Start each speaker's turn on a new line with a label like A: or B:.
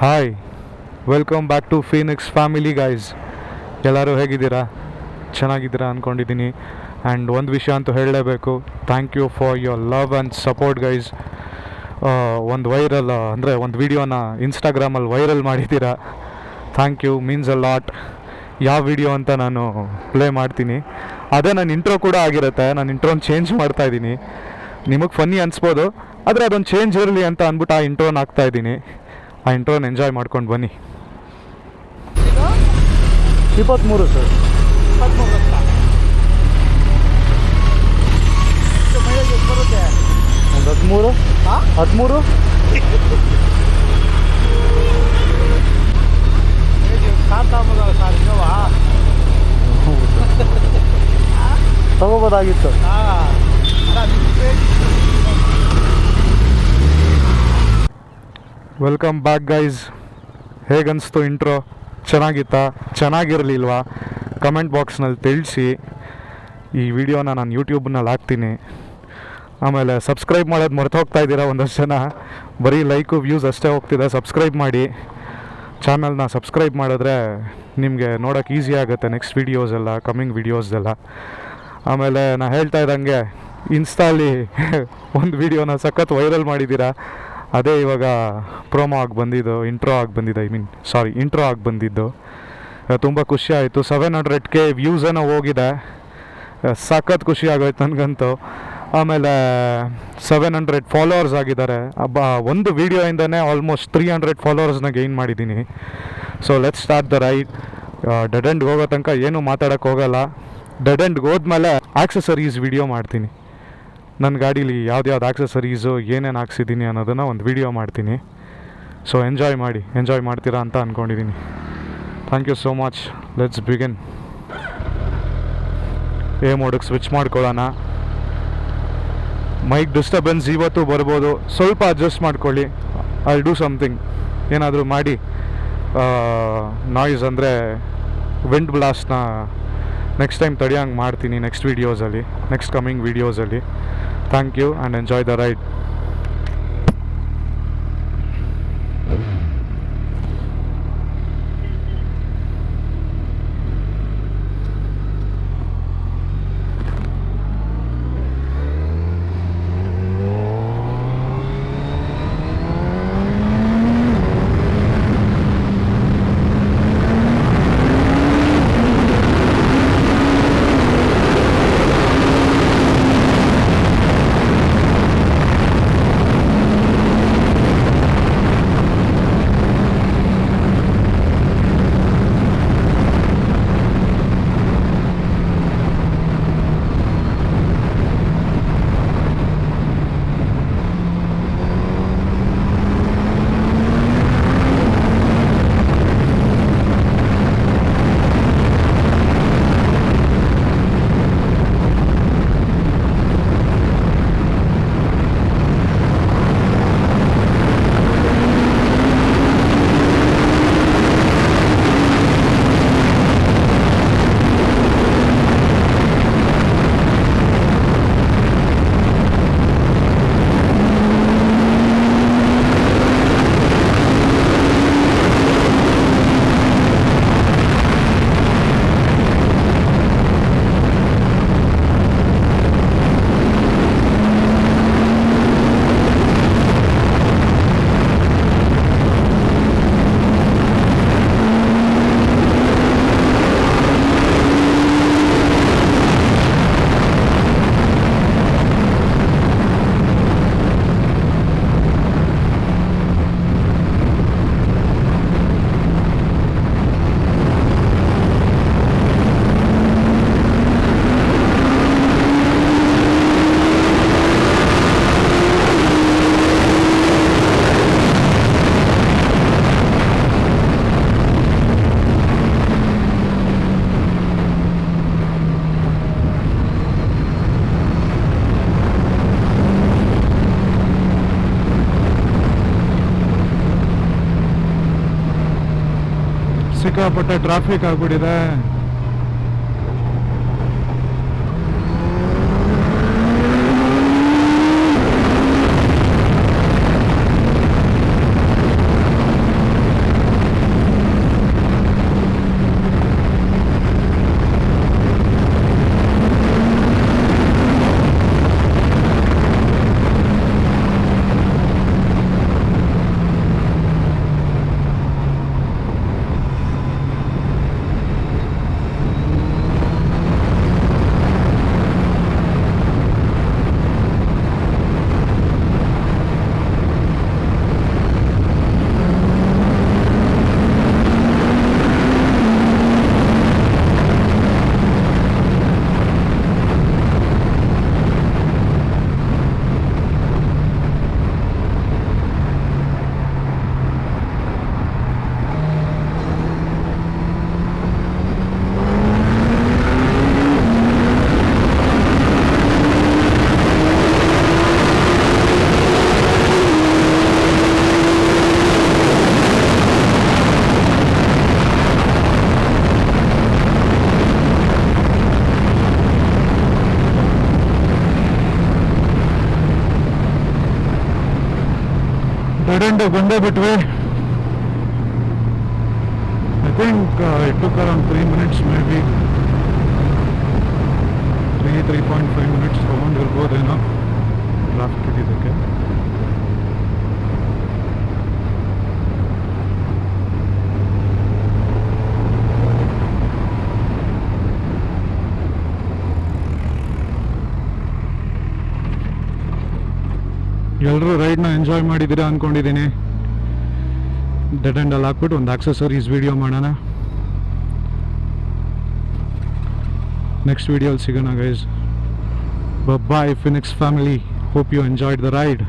A: Hi welcome back to Phoenix family guys ಎಲ್ಲರೂ ಹೇಗಿದ್ದೀರಾ? ಚೆನ್ನಾಗಿದ್ದೀರಾ ಅಂದ್ಕೊಂಡಿದ್ದೀನಿ ಆ್ಯಂಡ್ ಒಂದು ವಿಷಯ ಅಂತೂ ಹೇಳಲೇಬೇಕು. Thank you for your love and support guys ಒಂದು ವೈರಲ್ ಅಂದರೆ ಒಂದು ವೀಡಿಯೋನ ಇನ್ಸ್ಟಾಗ್ರಾಮಲ್ಲಿ ವೈರಲ್ ಮಾಡಿದ್ದೀರಾ? Thank you means a lot ಯಾವ ವಿಡಿಯೋ ಅಂತ ನಾನು ಪ್ಲೇ ಮಾಡ್ತೀನಿ. ಅದೇ ನನ್ನ ಇಂಟ್ರೋ ಕೂಡ ಆಗಿರುತ್ತೆ. ನಾನು ಇಂಟ್ರೋನ ಚೇಂಜ್ ಮಾಡ್ತಾ ಇದ್ದೀನಿ. ನಿಮಗೆ ಫನ್ನಿ ಅನಿಸ್ಬೋದು, ಆದರೆ ಅದೊಂದು ಚೇಂಜ್ ಇರಲಿ ಅಂತ ಅಂದ್ಬಿಟ್ಟು ಆ ಇಂಟ್ರೋನ ಹಾಕ್ತಾ ಇದ್ದೀನಿ. ಆ ಇಂಟ್ರೋನ ಎಂಜಾಯ್ ಮಾಡ್ಕೊಂಡು ಬನ್ನಿ. ಇಪ್ಪತ್ತ್ಮೂರು ಸರ್. ಒಂದು ಹದಿಮೂರು?
B: ಹಾಂ
A: ಹದಿಮೂರು? ತಗೋಬೋದಾಗಿತ್ತು. ವೆಲ್ಕಮ್ ಬ್ಯಾಕ್ ಗೈಸ್ ಹೇಗನ್ನಿಸ್ತು ಇಂಟ್ರೋ ಚೆನ್ನಾಗಿತ್ತಾ? ಚೆನ್ನಾಗಿರಲಿಲ್ವಾ? ಕಮೆಂಟ್ ಬಾಕ್ಸ್ನಲ್ಲಿ ತಿಳಿಸಿ. ಈ ವಿಡಿಯೋನ ನಾನು ಯೂಟ್ಯೂಬ್ನಲ್ಲಿ ಹಾಕ್ತೀನಿ. ಆಮೇಲೆ ಸಬ್ಸ್ಕ್ರೈಬ್ ಮಾಡೋದು ಮರೆತು ಹೋಗ್ತಾ ಇದ್ದೀರಾ ಒಂದಷ್ಟು ಜನ? ಬರೀ ಲೈಕು ವ್ಯೂಸ್ ಅಷ್ಟೇ ಹೋಗ್ತಿದೆ. ಸಬ್ಸ್ಕ್ರೈಬ್ ಮಾಡಿ. ಚಾನಲ್ನ ಸಬ್ಸ್ಕ್ರೈಬ್ ಮಾಡಿದ್ರೆ ನಿಮಗೆ ನೋಡೋಕೆ ಈಸಿ ಆಗುತ್ತೆ ನೆಕ್ಸ್ಟ್ ವೀಡಿಯೋಸ್ ಎಲ್ಲ ಕಮ್ಮಿಂಗ್ ವೀಡಿಯೋಸ್ ಎಲ್ಲ. ಆಮೇಲೆ ನಾನು ಹೇಳ್ತಾ ಇದ್ದಂಗೆ ಇನ್ಸ್ಟಾಲಿ ಒಂದು ವೀಡಿಯೋನ ಸಖತ್ ವೈರಲ್ ಮಾಡಿದ್ದೀರಾ? ಅದೇ ಇವಾಗ ಪ್ರೋಮೋ ಆಗಿ ಬಂದಿದ್ದು ಇಂಟ್ರೋ ಆಗಿ ಬಂದಿದ್ದು ಐ ಮೀನ್ ಸಾರಿ ಇಂಟ್ರೋ ಆಗಿ ಬಂದಿದ್ದು. ತುಂಬ ಖುಷಿ ಆಯಿತು. ಸೆವೆನ್ ಹಂಡ್ರೆಡ್ ಕೆ ವ್ಯೂಸ್ ಏನೋ ಹೋಗಿದೆ. ಸಖತ್ ಖುಷಿ ಆಗೋಯ್ತು ನನಗಂತೂ. ಆಮೇಲೆ ಸೆವೆನ್ ಹಂಡ್ರೆಡ್ ಫಾಲೋವರ್ಸ್ ಆಗಿದ್ದಾರೆ. ಬ ಒಂದು ವೀಡಿಯೋಯಿಂದನೇ ಆಲ್ಮೋಸ್ಟ್ ತ್ರೀ ಹಂಡ್ರೆಡ್ ಫಾಲೋವರ್ಸ್ನ ಗೈನ್ ಮಾಡಿದ್ದೀನಿ. So let start the right dead ಎಂಡ್ಗೆ ಹೋಗೋ ತನಕ ಏನೂ ಮಾತಾಡೋಕ್ಕೆ ಹೋಗಲ್ಲ. ಡೆಡ್ ಎಂಡ್ಗೆ ಹೋದ್ಮೇಲೆ ಆಕ್ಸೆಸರೀಸ್ ವಿಡಿಯೋ ಮಾಡ್ತೀನಿ. ನನ್ನ ಗಾಡೀಲಿ ಯಾವ್ದ್ಯಾವ್ದು ಆಕ್ಸೆಸರೀಸು ಏನೇನು ಹಾಕ್ಸಿದ್ದೀನಿ ಅನ್ನೋದನ್ನು ಒಂದು ವಿಡಿಯೋ ಮಾಡ್ತೀನಿ. ಸೊ ಎಂಜಾಯ್ ಮಾಡಿ ಎಂಜಾಯ್ ಮಾಡ್ತೀರಾ ಅಂತ ಅಂದ್ಕೊಂಡಿದ್ದೀನಿ thank you so much let's begin ಏ ಮೋಡಕ್ಕೆ ಸ್ವಿಚ್ ಮಾಡ್ಕೊಳ್ಳೋಣ. ಮೈಕ್ ಡಿಸ್ಟರ್ಬೆನ್ಸ್ ಇವತ್ತು ಬರ್ಬೋದು. ಸ್ವಲ್ಪ ಅಡ್ಜಸ್ಟ್ ಮಾಡ್ಕೊಳ್ಳಿ. ಐ ಡೂ ಸಮ್ಥಿಂಗ್ ಏನಾದರೂ ಮಾಡಿ ನಾಯ್ಸ್ ಅಂದರೆ ವಿಂಡ್ ಬ್ಲಾಸ್ಟ್ನ ನೆಕ್ಸ್ಟ್ ಟೈಮ್ ತಡಿಯೋಂಗೆ ಮಾಡ್ತೀನಿ ನೆಕ್ಸ್ಟ್ ವೀಡಿಯೋಸಲ್ಲಿ next coming ವೀಡಿಯೋಸಲ್ಲಿ thank you and enjoy the ride ಸಿಕ್ಕಾಪಟ್ಟೆ ಟ್ರಾಫಿಕ್ ಆಗ್ಬಿಟ್ಟಿದೆ. ಎಂಡ್ ಬಂದೇ ಬಿಟ್ವಿ. I think it took around three minutes maybe three three point five minutes ತೊಗೊಂಡಿರ್ಬೋದೇನೋ last ಹಿಡಿಯೋದಕ್ಕೆ ಎಲ್ಲರೂ ರೈಡ್ನ ಎಂಜಾಯ್ ಮಾಡಿದ್ದೀರಾ ಅಂದ್ಕೊಂಡಿದ್ದೀನಿ ಡೆಡ್ ಎಂಡಲ್ಲಿ ಹಾಕ್ಬಿಟ್ಟು ಒಂದು ಆಕ್ಸೆಸರೀಸ್ ವಿಡಿಯೋ ಮಾಡೋಣ. ನೆಕ್ಸ್ಟ್ ವೀಡಿಯೋಲಿ ಸಿಗೋಣ guys bye Phoenix family hope you enjoyed the ride